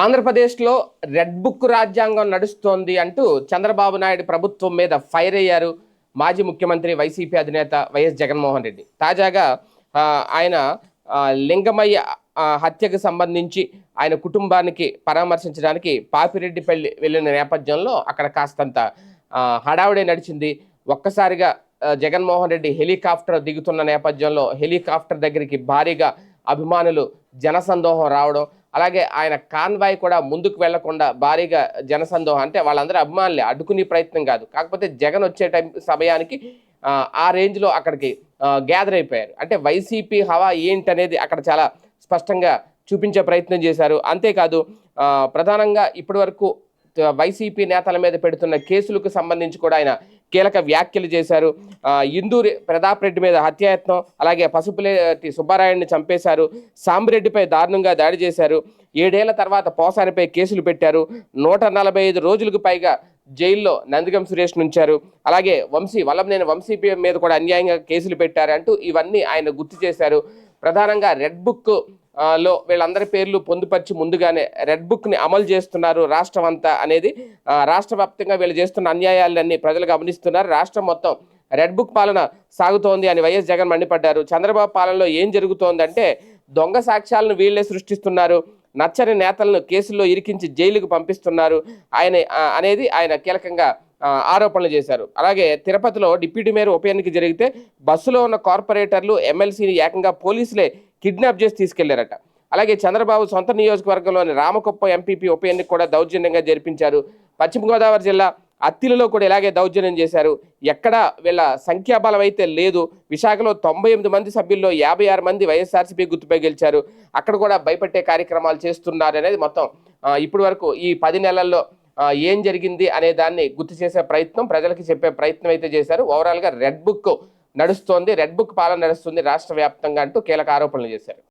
ఆంధ్రప్రదేశ్లో red book రాజ్యాంగం నడుస్తోంది అంటూ చంద్రబాబు నాయుడు ప్రభుత్వం మీద ఫైర్ అయ్యారు మాజీ ముఖ్యమంత్రి వైసీపీ అధినేత వైఎస్ జగన్మోహన్ రెడ్డి. తాజాగా ఆయన లింగమయ్య హత్యకు సంబంధించి ఆయన కుటుంబానికి పరామర్శించడానికి పాపిరెడ్డిపల్లి వెళ్ళిన నేపథ్యంలో అక్కడ కాస్తంత హడావుడే నడిచింది. ఒక్కసారిగా జగన్మోహన్ రెడ్డి హెలికాప్టర్ దిగుతున్న నేపథ్యంలో హెలికాప్టర్ దగ్గరికి భారీగా అభిమానులు జనసందోహం రావడం అలాగే ఆయన కాన్వాయ్ కూడా ముందుకు వెళ్ళకుండా భారీగా జనసందోహం అంటే వాళ్ళందరూ అభిమానులే అడ్డుకునే ప్రయత్నం కాదు. కాకపోతే జగన్ వచ్చే టైం సమయానికి ఆ, రేంజ్లో అక్కడికి గ్యాదర్ అయిపోయారు. అంటే వైసీపీ హవా ఏంటనేది అక్కడ చాలా స్పష్టంగా చూపించే ప్రయత్నం చేశారు. అంతేకాదు ప్రధానంగా ఇప్పటి వరకు వైసీపీ నేతల మీద పెడుతున్న కేసులకు సంబంధించి కూడా ఆయన కీలక వ్యాఖ్యలు చేశారు. ఇందూరి ప్రతాప్ రెడ్డి మీద హత్యాయత్నం అలాగే పసుపులేటి సుబ్బారాయుడిని చంపేశారు సాంబిరెడ్డిపై దారుణంగా దాడి చేశారు ఏడేళ్ళ తర్వాత పోసానిపై కేసులు పెట్టారు నూట నలభై ఐదు రోజులకు పైగా జైల్లో నందిగం సురేష్ ఉంచారు అలాగే వంశీ వల్లంనేని వంశీ మీద కూడా అన్యాయంగా కేసులు పెట్టారు అంటూ ఇవన్నీ ఆయన గుర్తు చేశారు. ప్రధానంగా రెడ్ బుక్ లో వీళ్ళందరి పేర్లు పొందుపరిచి ముందుగానే రెడ్ బుక్ని అమలు చేస్తున్నారు రాష్ట్రం అంతా అనేది రాష్ట్ర వ్యాప్తంగా వీళ్ళు చేస్తున్న అన్యాయాలన్నీ ప్రజలు గమనిస్తున్నారు. రాష్ట్రం మొత్తం రెడ్ బుక్ పాలన సాగుతోంది అని వైఎస్ జగన్ మండిపడ్డారు. చంద్రబాబు పాలనలో ఏం జరుగుతోందంటే దొంగ సాక్ష్యాలను వీళ్ళే సృష్టిస్తున్నారు. నచ్చని నేతలను కేసుల్లో ఇరికించి జైలుకు పంపిస్తున్నారు. ఆయన అనేది ఆయన కీలకంగా ఆరోపణలు చేశారు. అలాగే తిరుపతిలో డిప్యూటీ మేయర్ ఉప ఎన్నిక జరిగితే బస్సులో ఉన్న కార్పొరేటర్లు ఎమ్మెల్సీని ఏకంగా పోలీసులే కిడ్నాప్ చేసి తీసుకెళ్ళారట. అలాగే చంద్రబాబు సొంత నియోజకవర్గంలోని రామకుప్ప ఎంపీపీ ఉప ఎన్నిక కూడా దౌర్జన్యంగా జరిపించారు. పశ్చిమ గోదావరి జిల్లా అత్తిలలో కూడా ఇలాగే దౌర్జన్యం చేశారు. ఎక్కడ వీళ్ళ సంఖ్యాబలం అయితే లేదు. విశాఖలో తొంభై ఎనిమిది మంది సభ్యుల్లో యాభై ఆరు మంది వైఎస్ఆర్సీపీ గుర్తుపై గెలిచారు. అక్కడ కూడా భయపెట్టే కార్యక్రమాలు చేస్తున్నారు అనేది మొత్తం. ఇప్పటి వరకు ఈ పది నెలల్లో ఏం జరిగింది అనే దాన్ని గుర్తు చేసే ప్రయత్నం ప్రజలకి చెప్పే ప్రయత్నం అయితే చేశారు. ఓవరాల్గా రెడ్ బుక్ నడుస్తోంది. రెడ్ బుక్ పాలన నడుస్తుంది. రాష్ట్ర వ్యాప్తంగా అంటూ కీలక ఆరోపణలు చేశారు.